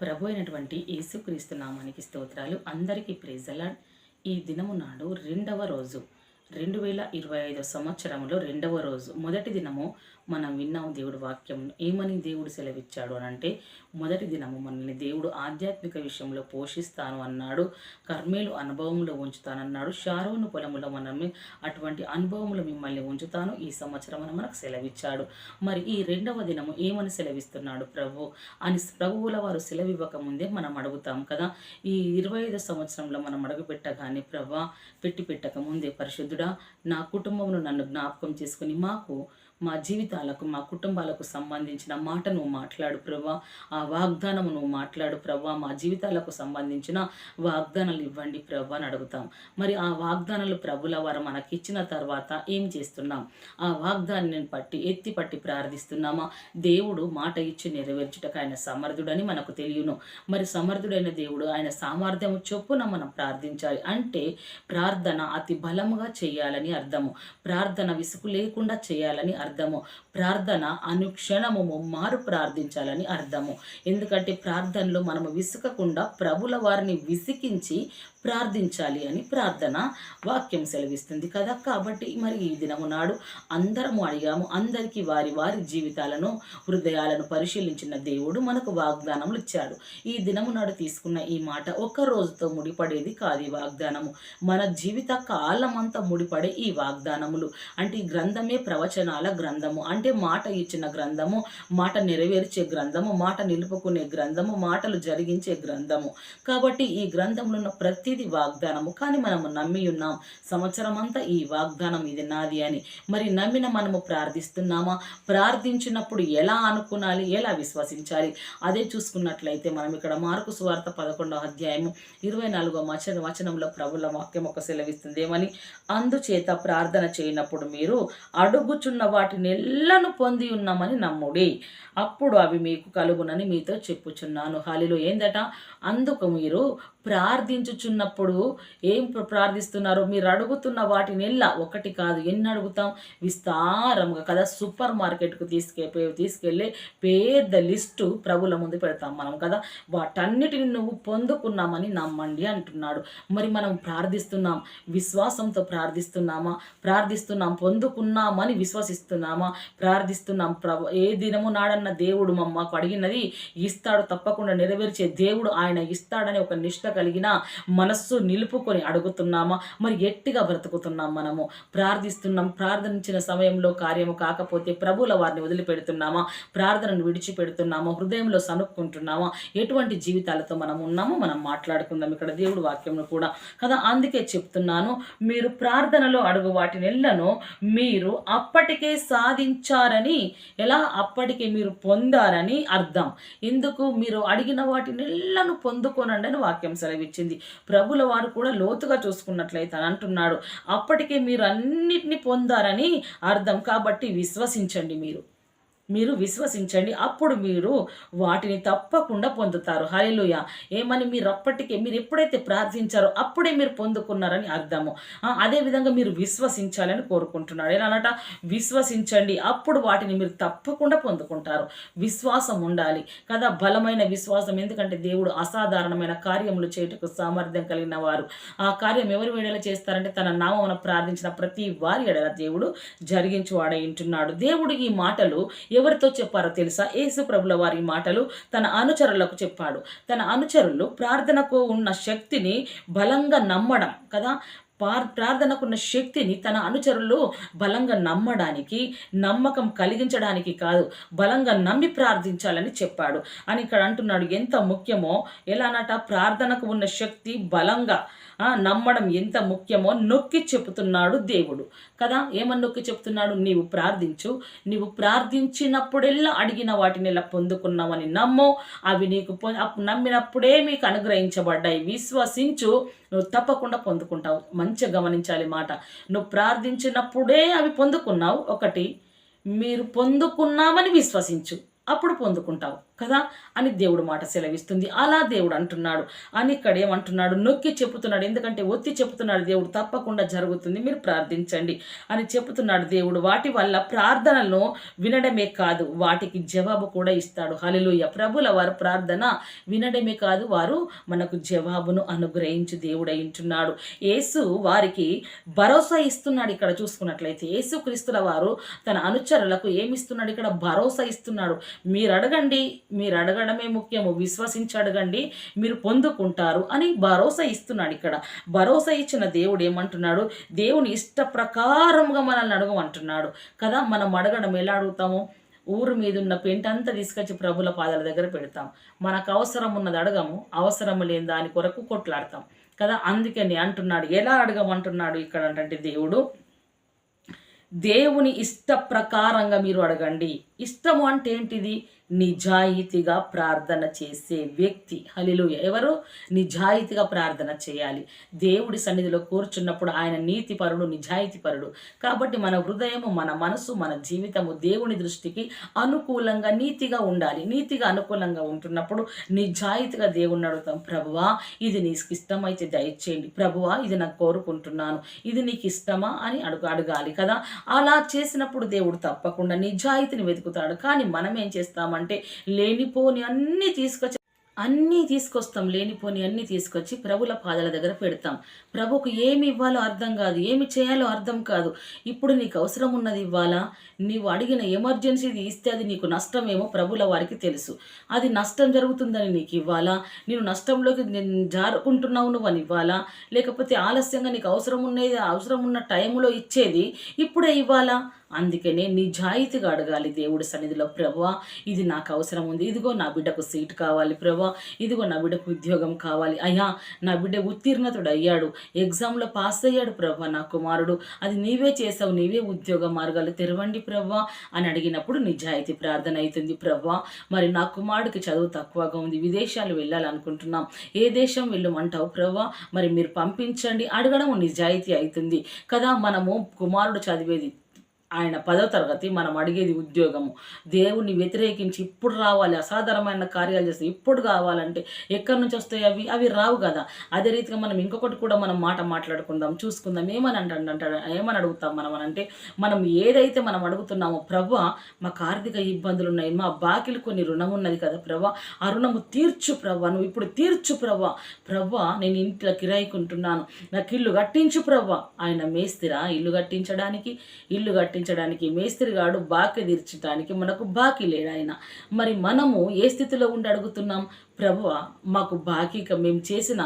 ప్రభు అయినటువంటి యేసుక్రీస్తు నామానికి స్తోత్రాలు. అందరికీ ప్రేజలాడ్ ఈ దినము నాడు రెండవ రోజు రెండు వేల ఇరవై ఐదో సంవత్సరంలో రెండవ రోజు మొదటి దినము మనం విన్నాం దేవుడు వాక్యం ఏమని దేవుడు సెలవిచ్చాడు? అని అంటే మొదటి దినము మనల్ని దేవుడు ఆధ్యాత్మిక విషయంలో పోషిస్తాను అన్నాడు కర్మేలు అనుభవంలో ఉంచుతానన్నాడు షారోను పొలములో మనల్ని అటువంటి అనుభవంలో మిమ్మల్ని ఉంచుతాను ఈ సంవత్సరం అని మనకు సెలవిచ్చాడు. మరి ఈ రెండవ దినము ఏమని సెలవిస్తున్నాడు ప్రభు? అని ప్రభువుల వారు సెలవివ్వక ముందే మనం అడుగుతాం కదా. ఈ ఇరవై ఐదు సంవత్సరంలో మనం అడుగు పెట్టగానే ప్రభా పెట్టి పెట్టక ముందే పరిశుద్ధుడా నా కుటుంబమును నన్ను జ్ఞాపకం చేసుకుని మాకు మా జీవితాలకు మా కుటుంబాలకు సంబంధించిన మాట నువ్వు మాట్లాడు ప్రభా. ఆ వాగ్దానము నువ్వు మాట్లాడు ప్రభా. మా జీవితాలకు సంబంధించిన వాగ్దానాలు ఇవ్వండి ప్రభా అని అడుగుతాం. మరి ఆ వాగ్దానాలు ప్రభుల వారు మనకిచ్చిన తర్వాత ఏం చేస్తున్నాం? ఆ వాగ్దానాన్ని పట్టి ఎత్తి పట్టి ప్రార్థిస్తున్నామా? దేవుడు మాట ఇచ్చి నెరవేర్చుటకు ఆయన సమర్థుడని మనకు తెలియను. మరి సమర్థుడైన దేవుడు ఆయన సామర్థ్యము చొప్పున మనం ప్రార్థించాలి అంటే ప్రార్థన అతి బలముగా చేయాలని అర్థము. ప్రార్థన విసుగు లేకుండా చేయాలని అర్థం. అర్థము. ప్రార్థన అనుక్షణము మారు ప్రార్థించాలని అర్థము. ఎందుకంటే ప్రార్థనలో మనము విసుకకుండా ప్రభుల వారిని విసికించి ప్రార్థించాలి అని ప్రార్థన వాక్యం సెలవిస్తుంది కదా. కాబట్టి మరి ఈ దినము నాడు అందరము అడిగాము అందరికీ వారి వారి జీవితాలను హృదయాలను పరిశీలించిన దేవుడు మనకు వాగ్దానములు ఇచ్చాడు. ఈ దినము నాడు తీసుకున్న ఈ మాట ఒక్క రోజుతో ముడిపడేది కాదు ఈ వాగ్దానము. మన జీవిత కాలమంతా ముడిపడే ఈ వాగ్దానములు. అంటే ఈ గ్రంథమే ప్రవచనాల గ్రంథము. అంటే మాట ఇచ్చిన గ్రంథము మాట నెరవేర్చే గ్రంథము మాట నిలుపుకునే గ్రంథము మాటలు జరిగించే గ్రంథము. కాబట్టి ఈ గ్రంథంలో ఉన్న ప్రతిదీ వాగ్దానము. కానీ మనము నమ్మి ఉన్నాం సంవత్సరం అంతా ఈ వాగ్దానం ఇది నాది అని. మరి నమ్మిన మనము ప్రార్థిస్తున్నామా? ప్రార్థించినప్పుడు ఎలా అనుకునాలి? ఎలా విశ్వసించాలి? అదే చూసుకున్నట్లయితే మనం ఇక్కడ మార్కు సువార్త పదకొండవ అధ్యాయము ఇరవై నాలుగో వచన వచనంలో ప్రభుల వాక్యం ఒక సెలవిస్తుంది. ఏమని? అందుచేత ప్రార్థన చేయనప్పుడు మీరు అడుగుచున్న వాటిని ఎల్లను పొంది ఉన్నామని నమ్ముడి. అప్పుడు అవి మీకు కలుగునని మీతో చెప్పుచున్నాను. హాలిలో ఏందట? అందుకు మీరు ప్రార్థించుచున్నప్పుడు ఏం ప్రార్థిస్తున్నారు? మీరు అడుగుతున్న వాటినెల్లా ఒకటి కాదు. ఎన్ని అడుగుతాం? విస్తారంగా కదా సూపర్ మార్కెట్కు తీసుకెళ్ళి తీసుకెళ్ళి పెద్ద లిస్టు ప్రభుల ముందు పెడతాం మనం కదా. వాటన్నిటిని నువ్వు పొందుకున్నామని నమ్మండి అంటున్నాడు. మరి మనం ప్రార్థిస్తున్నాం? విశ్వాసంతో ప్రార్థిస్తున్నామా? ప్రార్థిస్తున్నాం పొందుకున్నామని విశ్వసిస్తున్నామా? ప్రార్థిస్తున్నాం ప్రభు ఏ దినము నాడన్న దేవుడు మమ్మకు అడిగినది ఇస్తాడు తప్పకుండా నెరవేర్చే దేవుడు ఆయన ఇస్తాడని ఒక నిష్ట కలిగిన మనస్సు నిలుపుకొని అడుగుతున్నామా? మరి ఎట్టిగా బ్రతుకుతున్నాం మనము. ప్రార్థిస్తున్నాం ప్రార్థించిన సమయంలో కార్యము కాకపోతే ప్రభుల వారిని వదిలిపెడుతున్నామా? ప్రార్థనను విడిచిపెడుతున్నామా? హృదయంలో సనుక్కుంటున్నామా ఎటువంటి జీవితాలతో మనం ఉన్నామో మనం మాట్లాడుకుందాం. ఇక్కడ దేవుడు వాక్యంలో కూడా కదా అందుకే చెప్తున్నాను మీరు ప్రార్థనలో అడుగు వాటిని మీరు అప్పటికే సాధించారని ఎలా? అప్పటికే మీరు పొందారని అర్థం. ఎందుకు మీరు అడిగిన వాటిని ఎల్లను పొందుకోనండి అని వాక్యం సెలవిచ్చింది. ప్రభుల వారు కూడా లోతుగా చూసుకున్నట్లయితే అని అంటున్నాడు. అప్పటికే మీరు అన్నిటిని పొందారని అర్థం. కాబట్టి విశ్వసించండి మీరు. మీరు విశ్వసించండి. అప్పుడు మీరు వాటిని తప్పకుండా పొందుతారు. హలిలుయ ఏమని మీరు అప్పటికే మీరు ఎప్పుడైతే ప్రార్థించారో అప్పుడే మీరు పొందుకున్నారని అర్థము. అదేవిధంగా మీరు విశ్వసించాలని కోరుకుంటున్నారు ఎలానట? విశ్వసించండి. అప్పుడు వాటిని మీరు తప్పకుండా పొందుకుంటారు. విశ్వాసం ఉండాలి. కదా బలమైన విశ్వాసం. ఎందుకంటే దేవుడు అసాధారణమైన కార్యములు చేయుటకు సామర్థ్యం కలిగిన వారు. ఆ కార్యం ఎవరి వేడల చేస్తారంటే తన నామమున ప్రార్థించిన ప్రతి వారి ఎడల దేవుడు జరిగించువాడై ఉంటున్నాడు. దేవుడు ఈ మాటలు ఎవరితో చెప్పారో తెలుసా? యేసు ప్రభుల వారి మాటలు తన అనుచరులకు చెప్పాడు. తన అనుచరులు ప్రార్థనకు ఉన్న శక్తిని బలంగా నమ్మడం కదా? పార్ ప్రార్థనకున్న శక్తిని తన అనుచరులు బలంగా నమ్మడానికి నమ్మకం కలిగించడానికి కాదు బలంగా నమ్మి ప్రార్థించాలని చెప్పాడు. అని ఇక్కడ అంటున్నాడు. ఎంత ముఖ్యమో ఎలానట ప్రార్థనకు ఉన్న శక్తి బలంగా నమ్మడం ఎంత ముఖ్యమో నొక్కి చెబుతున్నాడు దేవుడు. కదా? ఏమని నొక్కి చెప్తున్నాడు నీవు ప్రార్థించు. నీవు ప్రార్థించినప్పుడెల్లా అడిగిన వాటిని ఇలా పొందుకున్నావని నమ్ము. అవి నీకు పొ- నమ్మినప్పుడే మీకు అనుగ్రహించబడ్డాయి. విశ్వసించు. నువ్వు తప్పకుండా పొందుకుంటావు. మంచిగా గమనించాలి మాట. నువ్వు ప్రార్థించినప్పుడే అవి పొందుకున్నావు. ఒకటి మీరు పొందుకున్నామని విశ్వసించు. అప్పుడు పొందుకుంటావు కదా అని దేవుడు మాట సెలవిస్తుంది. అలా దేవుడు అంటున్నాడు. అని ఇక్కడ ఏమంటున్నాడు? నొక్కి చెబుతున్నాడు ఎందుకంటే ఒత్తి చెప్తున్నాడు దేవుడు. తప్పకుండా జరుగుతుంది. మీరు ప్రార్థించండి అని చెప్తున్నాడు దేవుడు. వాటి వల్ల ప్రార్థనలను వినడమే కాదు వాటికి జవాబు కూడా ఇస్తాడు. హలిలుయ ప్రభుల వారు ప్రార్థన వినడమే కాదు వారు మనకు జవాబును అనుగ్రహించి దేవుడు అయింటున్నాడు యేసు వారికి భరోసా ఇస్తున్నాడు ఇక్కడ చూసుకున్నట్లయితే. యేసు క్రీస్తుల వారు తన అనుచరులకు ఏమిస్తున్నాడు ఇక్కడ భరోసా ఇస్తున్నాడు. మీరు అడగండి మీరు అడగడమే ముఖ్యము విశ్వసించి అడగండి మీరు పొందుకుంటారు అని భరోసా ఇస్తున్నాడు ఇక్కడ. భరోసా ఇచ్చిన దేవుడు ఏమంటున్నాడు? దేవుని ఇష్ట ప్రకారంగా మనల్ని అడగమంటున్నాడు. కదా మనం అడగడం ఎలా అడుగుతాము? ఊరు మీద ఉన్న పెంట అంతా తీసుకొచ్చి ప్రభుల పాదాల దగ్గర పెడతాం. మనకు అవసరం ఉన్నది అడగము అవసరం లేని దాని కొరకు కొట్లాడతాం. కదా అందుకని అంటున్నాడు ఎలా అడగమంటున్నాడు ఇక్కడ అంటే దేవుడు? దేవుని ఇష్ట ప్రకారంగా మీరు అడగండి. ఇష్టము అంటే ఏంటిది? నిజాయితీగా ప్రార్థన చేసే వ్యక్తి. హలిలు ఎవరు? నిజాయితీగా ప్రార్థన చేయాలి. దేవుడి సన్నిధిలో కూర్చున్నప్పుడు ఆయన నీతిపరుడు నిజాయితీపరుడు. కాబట్టి మన హృదయము మన మనసు మన జీవితము దేవుని దృష్టికి అనుకూలంగా నీతిగా ఉండాలి. నీతిగా అనుకూలంగా ఉంటున్నప్పుడు నిజాయితీగా దేవుణ్ణి అడుగుతాం ప్రభువా ఇది నీకు ఇష్టమైతే దయచేయండి. ప్రభువా ఇది నాకు కోరుకుంటున్నాను. ఇది నీకు ఇష్టమా? అని అడుగు అడగాలి కదా. అలా చేసినప్పుడు దేవుడు తప్పకుండా నిజాయితీని వెతుకుతాడు. కానీ మనం ఏం అంటే లేనిపోని అన్నీ తీసుకొచ్చి అన్నీ తీసుకొస్తాం లేనిపోని అన్నీ తీసుకొచ్చి ప్రభుల పాదాల దగ్గర పెడతాం. ప్రభుకు ఏమి ఇవ్వాలో అర్థం కాదు ఏమి చేయాలో అర్థం కాదు. ఇప్పుడు నీకు అవసరం ఉన్నది ఇవ్వాలా? నీవు అడిగిన ఎమర్జెన్సీది ఇస్తే అది నీకు నష్టమేమో ప్రభుల వారికి తెలుసు. అది నష్టం జరుగుతుందని నీకు ఇవ్వాలా? నేను నష్టంలోకి నేను జారుకుంటున్నావు నువ్వు అని ఇవ్వాలా? లేకపోతే ఆలస్యంగా నీకు అవసరం ఉన్నది అవసరం ఉన్న టైంలో ఇచ్చేది ఇప్పుడే ఇవ్వాలా? అందుకనే నిజాయితీగా అడగాలి దేవుడి సన్నిధిలో ప్రభా ఇది నాకు అవసరం ఉంది. ఇదిగో నా బిడ్డకు సీట్ కావాలి ప్రభా. ఇదిగో నా బిడ్డకు ఉద్యోగం కావాలి. అయ్యా నా బిడ్డ ఉత్తీర్ణతుడు అయ్యాడు ఎగ్జామ్లో పాస్ అయ్యాడు ప్రభా నా కుమారుడు. అది నీవే చేసావు నీవే ఉద్యోగ మార్గాలు తెరవండి ప్రభా అని అడిగినప్పుడు నిజాయితీ ప్రార్థన అవుతుంది. ప్రభా మరి నా కుమారుడికి చదువు తక్కువగా ఉంది. విదేశాలు వెళ్ళాలనుకుంటున్నాం. ఏ దేశం వెళ్ళమంటావు ప్రభా? మరి మీరు పంపించండి అడగడం నిజాయితీ అవుతుంది. కదా మనము కుమారుడు చదివేది ఆయన పదో తరగతి మనం అడిగేది ఉద్యోగము. దేవుణ్ణి వ్యతిరేకించి ఇప్పుడు రావాలి అసాధారణమైన కార్యాలు చేస్తే ఇప్పుడు కావాలంటే ఎక్కడి నుంచి వస్తాయి అవి? అవి రావు కదా. అదే రీతిగా మనం ఇంకొకటి కూడా మనం మాట మాట్లాడుకుందాం చూసుకుందాం. ఏమని అంటే ఏమని అడుగుతాం మనం అంటే మనం ఏదైతే మనం అడుగుతున్నామో ప్రభా మాకు ఆర్థిక ఇబ్బందులు ఉన్నాయి మా బాకీలు కొన్ని రుణం ఉన్నది కదా ప్రభా ఆ రుణము తీర్చు ప్రభా నువ్వు ఇప్పుడు తీర్చు ప్రభా. ప్రభా నేను ఇంట్లో కిరాయికుంటున్నాను నాకు ఇల్లు కట్టించు ప్రభా. ఆయన మేస్తిరా ఇల్లు కట్టించడానికి ఇల్లు చెల్లించడానికి మేస్త్రిగాడు బాకీ తీర్చడానికి మనకు బాకీ లేడు ఆయన. మరి మనము ఏ స్థితిలో ఉండి అడుగుతున్నాం? ప్రభువ మాకు బాకీక మేము చేసిన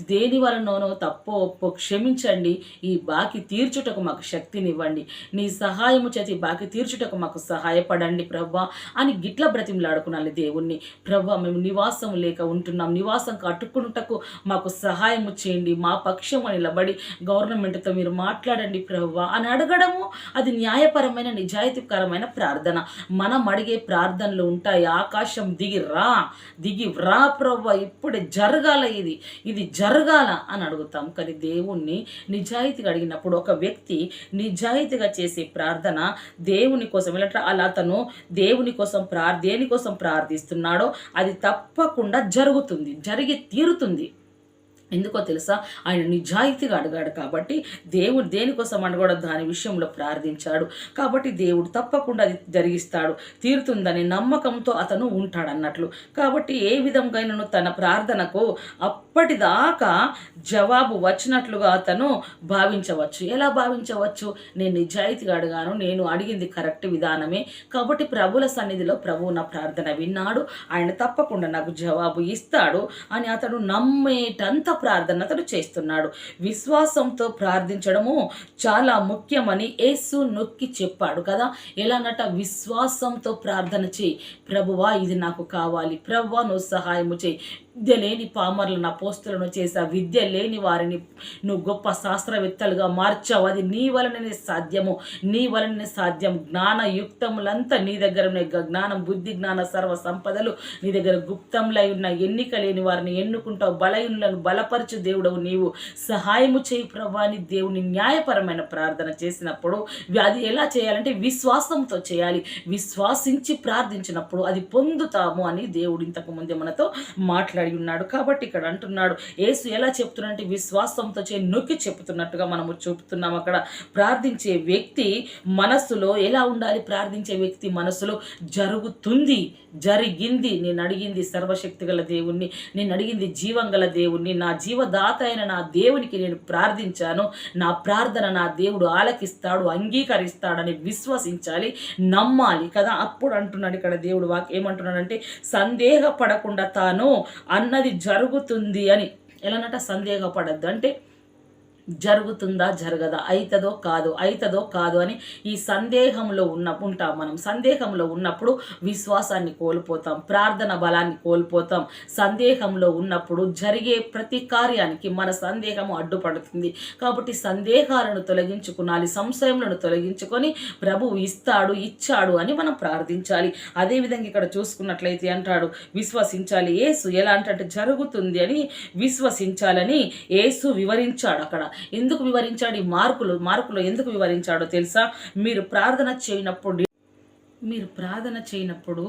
దేని వలనోనో తప్పో ఒప్పో క్షమించండి. ఈ బాకి తీర్చుటకు మాకు శక్తినివ్వండి. నీ సహాయము చేతి బాకి తీర్చుటకు మాకు సహాయపడండి ప్రభా అని గిట్ల బ్రతిమలాడుకున్నాలి దేవుణ్ణి. ప్రభా మేము నివాసం లేక ఉంటున్నాం. నివాసం కట్టుకున్నటకు మాకు సహాయము చేయండి. మా పక్షము నిలబడి గవర్నమెంట్తో మీరు మాట్లాడండి ప్రభా అని అడగడము అది న్యాయపరమైన నిజాయితీకరమైన ప్రార్థన. మనం అడిగే ప్రార్థనలు ఉంటాయి. ఆకాశం దిగి రా దిగి రా ప్రభా. ఇప్పుడే జరగాల ఇది. ఇది జరగాల అని అడుగుతాం. కానీ దేవుణ్ణి నిజాయితీగా అడిగినప్పుడు ఒక వ్యక్తి నిజాయితీగా చేసే ప్రార్థన దేవుని కోసం ఎలా అలా అతను దేవుని కోసం ప్రార్ దేని కోసం ప్రార్థిస్తున్నాడో అది తప్పకుండా జరుగుతుంది జరిగి తీరుతుంది. ఎందుకో తెలుసా? ఆయన నిజాయితీగా అడిగాడు కాబట్టి దేవుడు దేనికోసం అడగడం దాని విషయంలో ప్రార్థించాడు. కాబట్టి దేవుడు తప్పకుండా అది జరిగిస్తాడు. తీరుతుందని నమ్మకంతో అతను ఉంటాడన్నట్లు. కాబట్టి ఏ విధంగానూ తన ప్రార్థనకు అప్పటిదాకా జవాబు వచ్చినట్లుగా అతను భావించవచ్చు. ఎలా భావించవచ్చు? నేను నిజాయితీగా అడిగాను నేను అడిగింది కరెక్ట్ విధానమే. కాబట్టి ప్రభుల సన్నిధిలో ప్రభువు నా ప్రార్థన విన్నాడు. ఆయన తప్పకుండా నాకు జవాబు ఇస్తాడు అని అతడు నమ్మేటంత ప్రార్థనతలు చేస్తున్నాడు. విశ్వాసంతో ప్రార్థించడము చాలా ముఖ్యమని యేసు నొక్కి చెప్పాడు కదా. ఎలానట? విశ్వాసంతో ప్రార్థన చేయి. ప్రభువా ఇది నాకు కావాలి. ప్రభువా నువ్వు సహాయము చేయి. విద్య లేని పామర్లను అపోస్తులను చేశావు విద్య లేని వారిని నువ్వు గొప్ప శాస్త్రవేత్తలుగా మార్చావు. అది నీ వలననే సాధ్యము. నీ వలననే సాధ్యం. జ్ఞానయుక్తములంతా నీ దగ్గర ఉన్నాయి జ్ఞానం బుద్ధి జ్ఞాన సర్వ సంపదలు నీ దగ్గర గుప్తంలై ఉన్న ఎన్నిక లేని వారిని ఎన్నుకుంటావు. బలయులను బలపరచు దేవుడవు నీవు. సహాయము చేయి ప్రభాని దేవుని న్యాయపరమైన ప్రార్థన చేసినప్పుడు అది ఎలా చేయాలంటే విశ్వాసంతో చేయాలి. విశ్వాసించి ప్రార్థించినప్పుడు అది పొందుతాము అని దేవుడు ఇంతకు ముందే మనతో మాట్లాడు ఉన్నాడు. కాబట్టి ఇక్కడ అంటున్నాడు యేసు ఎలా చెప్తున్నాడంటే విశ్వాసంతో చే నొక్కి చెప్తున్నట్టుగా మనము చూపుతున్నాం అక్కడ. ప్రార్థించే వ్యక్తి మనస్సులో ఎలా ఉండాలి? ప్రార్థించే వ్యక్తి మనసులో జరుగుతుంది. జరిగింది. నేను అడిగింది సర్వశక్తి గల దేవుణ్ణి నేను అడిగింది జీవం గల దేవుణ్ణి నా జీవదాత అయిన నా దేవునికి నేను ప్రార్థించాను. నా ప్రార్థన నా దేవుడు ఆలకిస్తాడు అంగీకరిస్తాడని విశ్వసించాలి నమ్మాలి కదా. అప్పుడు అంటున్నాడు ఇక్కడ దేవుడు వాక్ ఏమంటున్నాడంటే సందేహపడకుండా తాను అన్నది జరుగుతుంది అని. ఎలానట సందేహపడద్దు. అంటే జరుగుతుందా జరగదా? అవుతుందో కాదు అవుతుందో కాదు అని ఈ సందేహంలో ఉన్న ఉంటాం మనం. సందేహంలో ఉన్నప్పుడు విశ్వాసాన్ని కోల్పోతాం ప్రార్థన బలాన్ని కోల్పోతాం. సందేహంలో ఉన్నప్పుడు జరిగే ప్రతి కార్యానికి మన సందేహము అడ్డుపడుతుంది. కాబట్టి సందేహాలను తొలగించుకునాలి సంశయములను తొలగించుకొని ప్రభువు ఇస్తాడు ఇచ్చాడు అని మనం ప్రార్థించాలి. అదేవిధంగా ఇక్కడ చూసుకున్నట్లయితే అంటాడు విశ్వసించాలి. ఏసు ఎలా అంటే జరుగుతుంది అని విశ్వసించాలని ఏసు వివరించాడు అక్కడ. ఎందుకు వివరించాడు? ఈ మార్కులు మార్కులు ఎందుకు వివరించాడో తెలుసా? మీరు ప్రార్థన చేయనప్పుడు మీరు ప్రార్థన చేయనప్పుడు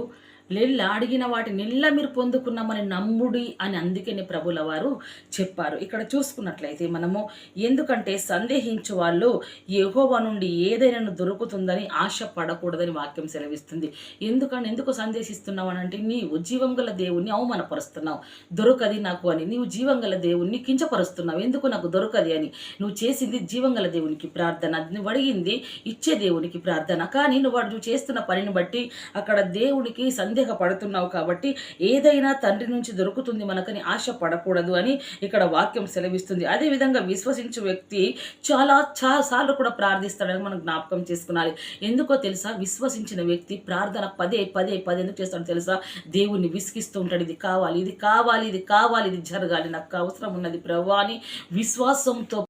లెల్ల అడిగిన వాటి నెల్ల మీరు పొందుకున్నామని నమ్ముడి అని అందుకని ప్రభుల వారు చెప్పారు. ఇక్కడ చూసుకున్నట్లయితే మనము ఎందుకంటే సందేహించు వాళ్ళు యెహోవా నుండి ఏదైనా దొరుకుతుందని ఆశ పడకూడదని వాక్యం సెలవిస్తుంది. ఎందుకని? ఎందుకు సందేశిస్తున్నావు అని అంటే నీవు జీవం గల దేవుణ్ణి అవమానపరుస్తున్నావు. దొరకది నాకు అని. నీవు జీవం గల దేవుణ్ణి కించపరుస్తున్నావు. ఎందుకు నాకు దొరకది అని? నువ్వు చేసింది జీవం గల దేవునికి ప్రార్థన. నువ్వు అడిగింది ఇచ్చే దేవునికి ప్రార్థన. కానీ నువ్వు వాడు నువ్వు చేస్తున్న పనిని బట్టి అక్కడ దేవునికి సందేహపడుతున్నావు కాబట్టి ఏదైనా తండ్రి నుంచి దొరుకుతుంది మనకని ఆశ పడకూడదు అని ఇక్కడ వాక్యం సెలవిస్తుంది. అదేవిధంగా విశ్వసించు వ్యక్తి చాలా చాలా సార్లు కూడా ప్రార్థిస్తాడని మనం జ్ఞాపకం చేసుకునాలి. ఎందుకో తెలుసా? విశ్వసించిన వ్యక్తి ప్రార్థన పదే పదే పదే ఎందుకు చేస్తాడో తెలుసా? దేవుణ్ణి విసిగిస్తూ ఉంటాడు. ఇది కావాలి ఇది కావాలి ఇది కావాలి ఇది జరగాలి. నాకు అవసరం ఉన్నది ప్రభు అని విశ్వాసంతో